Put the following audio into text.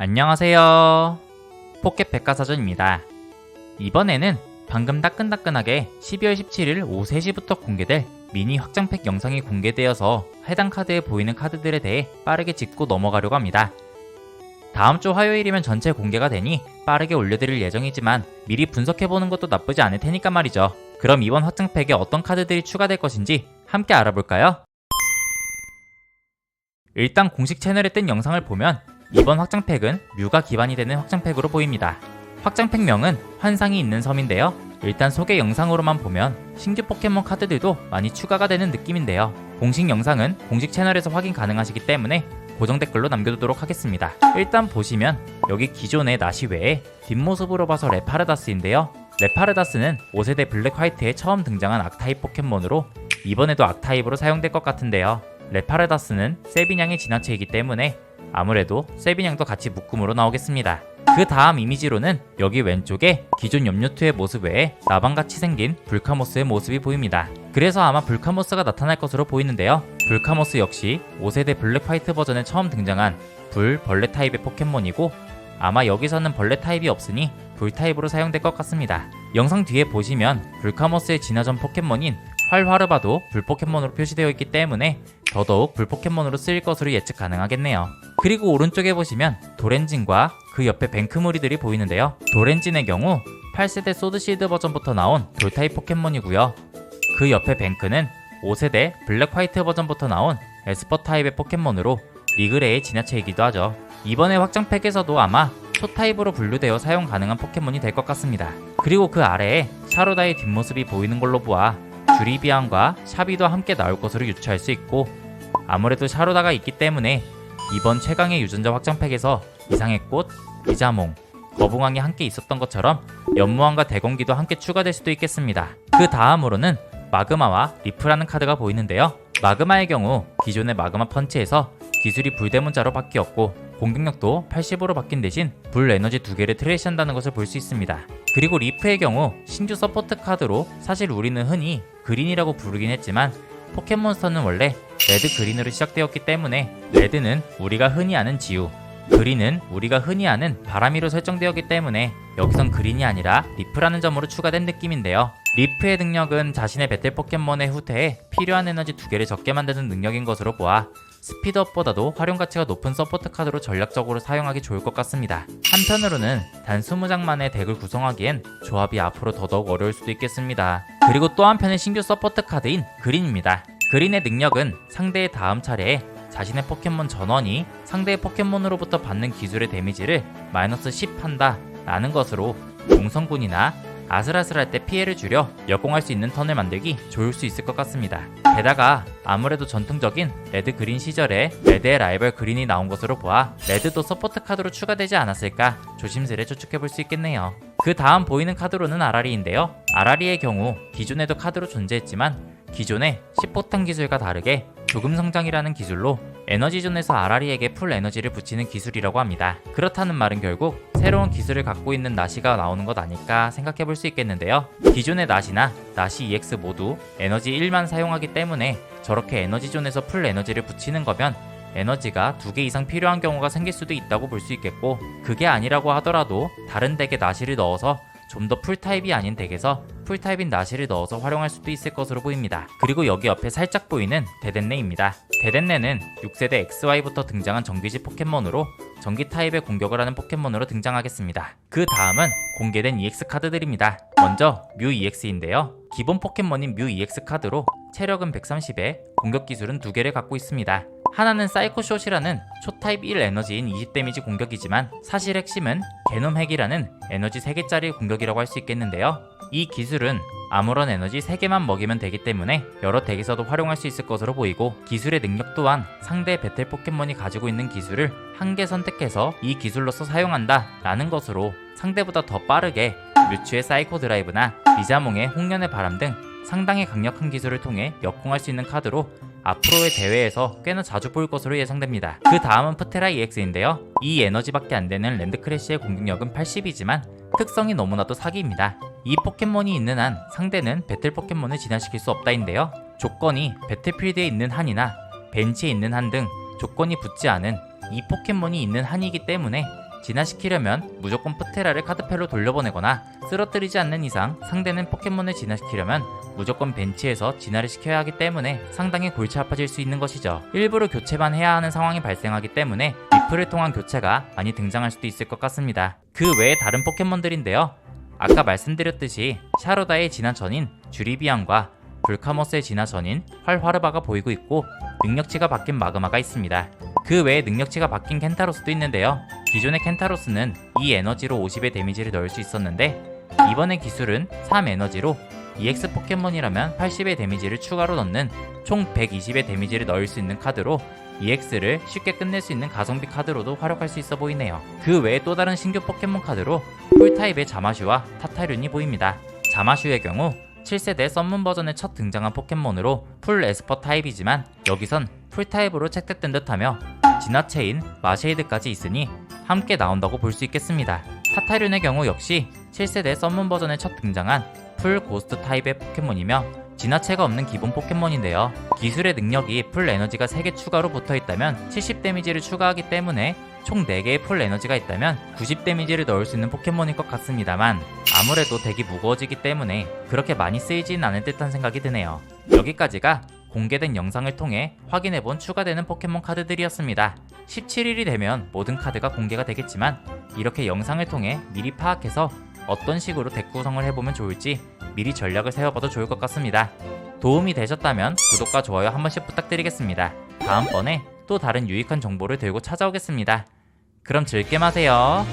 안녕하세요. 포켓 백과사전입니다. 이번에는 방금 따끈따끈하게 12월 17일 오후 3시부터 공개될 미니 확장팩 영상이 공개되어서 해당 카드에 보이는 카드들에 대해 빠르게 짚고 넘어가려고 합니다. 다음 주 화요일이면 전체 공개가 되니 빠르게 올려드릴 예정이지만 미리 분석해보는 것도 나쁘지 않을 테니까 말이죠. 그럼 이번 확장팩에 어떤 카드들이 추가될 것인지 함께 알아볼까요? 일단 공식 채널에 뜬 영상을 보면 이번 확장팩은 뮤가 기반이 되는 확장팩으로 보입니다. 확장팩명은 환상이 있는 섬인데요. 일단 소개 영상으로만 보면 신규 포켓몬 카드들도 많이 추가가 되는 느낌인데요. 공식 영상은 공식 채널에서 확인 가능하시기 때문에 고정 댓글로 남겨두도록 하겠습니다. 일단 보시면 여기 기존의 나시 외에 뒷모습으로 봐서 레파르다스인데요. 레파르다스는 5세대 블랙 화이트에 처음 등장한 악타입 포켓몬으로 이번에도 악타입으로 사용될 것 같은데요. 레파르다스는 세비냥의 진화체이기 때문에 아무래도 세비냥도 같이 묶음으로 나오겠습니다. 그 다음 이미지로는 여기 왼쪽에 기존 염료투의 모습 외에 나방같이 생긴 불카모스의 모습이 보입니다. 그래서 아마 불카모스가 나타날 것으로 보이는데요. 불카모스 역시 5세대 블랙 화이트 버전에 처음 등장한 불 벌레 타입의 포켓몬이고 아마 여기서는 벌레 타입이 없으니 불 타입으로 사용될 것 같습니다. 영상 뒤에 보시면 불카모스의 진화전 포켓몬인 활화르바도 불 포켓몬으로 표시되어 있기 때문에 더더욱 불 포켓몬으로 쓰일 것으로 예측 가능하겠네요. 그리고 오른쪽에 보시면 도렌진과 그 옆에 뱅크무리들이 보이는데요. 도렌진의 경우 8세대 소드시드 버전부터 나온 돌타입 포켓몬이고요. 그 옆에 뱅크는 5세대 블랙 화이트 버전부터 나온 에스퍼 타입의 포켓몬으로 리그레의 진화체이기도 하죠. 이번에 확장팩에서도 아마 초타입으로 분류되어 사용 가능한 포켓몬이 될 것 같습니다. 그리고 그 아래에 샤로다의 뒷모습이 보이는 걸로 보아 주리비안과 샤비도 함께 나올 것으로 유추할 수 있고 아무래도 샤로다가 있기 때문에 이번 최강의 유전자 확장팩에서 이상의 꽃, 이자몽, 거북왕이 함께 있었던 것처럼 연무왕과 대공기도 함께 추가될 수도 있겠습니다. 그 다음으로는 마그마와 리프라는 카드가 보이는데요. 마그마의 경우 기존의 마그마 펀치에서 기술이 불대문자로 바뀌었고 공격력도 80으로 바뀐 대신 불 에너지 두 개를 트레이시한다는 것을 볼 수 있습니다. 그리고 리프의 경우 신규 서포트 카드로 사실 우리는 흔히 그린이라고 부르긴 했지만 포켓몬스터는 원래 레드 그린으로 시작되었기 때문에 레드는 우리가 흔히 아는 지우 그린은 우리가 흔히 아는 바람이로 설정되었기 때문에 여기선 그린이 아니라 리프라는 점으로 추가된 느낌인데요. 리프의 능력은 자신의 배틀 포켓몬의 후퇴에 필요한 에너지 두 개를 적게 만드는 능력인 것으로 보아 스피드업보다도 활용 가치가 높은 서포트 카드로 전략적으로 사용하기 좋을 것 같습니다. 한편으로는 단 20장만의 덱을 구성하기엔 조합이 앞으로 더더욱 어려울 수도 있겠습니다. 그리고 또 한편의 신규 서포트 카드인 그린입니다. 그린의 능력은 상대의 다음 차례에 자신의 포켓몬 전원이 상대의 포켓몬으로부터 받는 기술의 데미지를 마이너스 10 한다 라는 것으로 공성군이나 아슬아슬할 때 피해를 줄여 역공할 수 있는 턴을 만들기 좋을 수 있을 것 같습니다. 게다가 아무래도 전통적인 레드 그린 시절에 레드의 라이벌 그린이 나온 것으로 보아 레드도 서포트 카드로 추가되지 않았을까 조심스레 추측해 볼 수 있겠네요. 그 다음 보이는 카드로는 아라리인데요. 아라리의 경우 기존에도 카드로 존재했지만 기존의 10포탄 기술과 다르게 조금 성장이라는 기술로 에너지존에서 아라리에게 풀 에너지를 붙이는 기술이라고 합니다. 그렇다는 말은 결국 새로운 기술을 갖고 있는 나시가 나오는 것 아닐까 생각해 볼 수 있겠는데요. 기존의 나시나 나시 EX 모두 에너지 1만 사용하기 때문에 저렇게 에너지존에서 풀 에너지를 붙이는 거면 에너지가 두 개 이상 필요한 경우가 생길 수도 있다고 볼 수 있겠고 그게 아니라고 하더라도 다른 덱에 나시를 넣어서 좀 더 풀타입이 아닌 덱에서 풀타입인 나시를 넣어서 활용할 수도 있을 것으로 보입니다. 그리고 여기 옆에 살짝 보이는 데덴네입니다. 데덴네는 6세대 XY부터 등장한 정규직 포켓몬으로 전기 타입의 공격을 하는 포켓몬으로 등장하겠습니다. 그 다음은 공개된 EX 카드들입니다. 먼저 뮤 EX인데요. 기본 포켓몬인 뮤 EX 카드로 체력은 130에 공격 기술은 두 개를 갖고 있습니다. 하나는 사이코숏이라는 초타입 1 에너지인 20 데미지 공격이지만 사실 핵심은 게놈 핵이라는 에너지 3개짜리 공격이라고 할 수 있겠는데요. 이 기술은 아무런 에너지 3개만 먹이면 되기 때문에 여러 덱에서도 활용할 수 있을 것으로 보이고 기술의 능력 또한 상대 배틀 포켓몬이 가지고 있는 기술을 한 개 선택해서 이 기술로서 사용한다 라는 것으로 상대보다 더 빠르게 뮤츠의 사이코 드라이브나 리자몽의 홍련의 바람 등 상당히 강력한 기술을 통해 역공할 수 있는 카드로 앞으로의 대회에서 꽤나 자주 보일 것으로 예상됩니다. 그 다음은 프테라 EX인데요. 이 에너지밖에 안 되는 랜드크래시의 공격력은 80이지만 특성이 너무나도 사기입니다. 이 포켓몬이 있는 한 상대는 배틀 포켓몬을 진화시킬 수 없다인데요. 조건이 배틀필드에 있는 한이나 벤치에 있는 한 등 조건이 붙지 않은 이 포켓몬이 있는 한이기 때문에 진화시키려면 무조건 프테라를 카드패로 돌려보내거나 쓰러뜨리지 않는 이상 상대는 포켓몬을 진화시키려면 무조건 벤치에서 진화를 시켜야 하기 때문에 상당히 골치 아파질 수 있는 것이죠. 일부러 교체만 해야 하는 상황이 발생하기 때문에 리프를 통한 교체가 많이 등장할 수도 있을 것 같습니다. 그 외에 다른 포켓몬들인데요. 아까 말씀드렸듯이 샤로다의 진화 전인 주리비안과 불카모스의 진화 전인 활화르바가 보이고 있고 능력치가 바뀐 마그마가 있습니다. 그 외에 능력치가 바뀐 켄타로스도 있는데요. 기존의 켄타로스는 이 에너지로 50의 데미지를 넣을 수 있었는데 이번의 기술은 3 에너지로 EX 포켓몬이라면 80의 데미지를 추가로 넣는 총 120의 데미지를 넣을 수 있는 카드로 EX를 쉽게 끝낼 수 있는 가성비 카드로도 활용할 수 있어 보이네요. 그 외에 또 다른 신규 포켓몬 카드로 풀타입의 자마슈와 타타륜이 보입니다. 자마슈의 경우 7세대 썸문 버전의 첫 등장한 포켓몬으로 풀 에스퍼 타입이지만 여기선 풀타입으로 채택된 듯하며 진화체인 마쉐이드까지 있으니 함께 나온다고 볼 수 있겠습니다. 타타륜의 경우 역시 7세대 썸문 버전에 첫 등장한 풀 고스트 타입의 포켓몬이며 진화체가 없는 기본 포켓몬인데요. 기술의 능력이 풀 에너지가 3개 추가로 붙어 있다면 70 데미지를 추가하기 때문에 총 4개의 풀 에너지가 있다면 90 데미지를 넣을 수 있는 포켓몬일 것 같습니다만 아무래도 덱이 무거워지기 때문에 그렇게 많이 쓰이진 않을 듯한 생각이 드네요. 여기까지가 공개된 영상을 통해 확인해본 추가되는 포켓몬 카드들이었습니다. 17일이 되면 모든 카드가 공개가 되겠지만 이렇게 영상을 통해 미리 파악해서 어떤 식으로 덱 구성을 해보면 좋을지 미리 전략을 세워봐도 좋을 것 같습니다. 도움이 되셨다면 구독과 좋아요 한 번씩 부탁드리겠습니다. 다음번에 또 다른 유익한 정보를 들고 찾아오겠습니다. 그럼 즐게 마세요.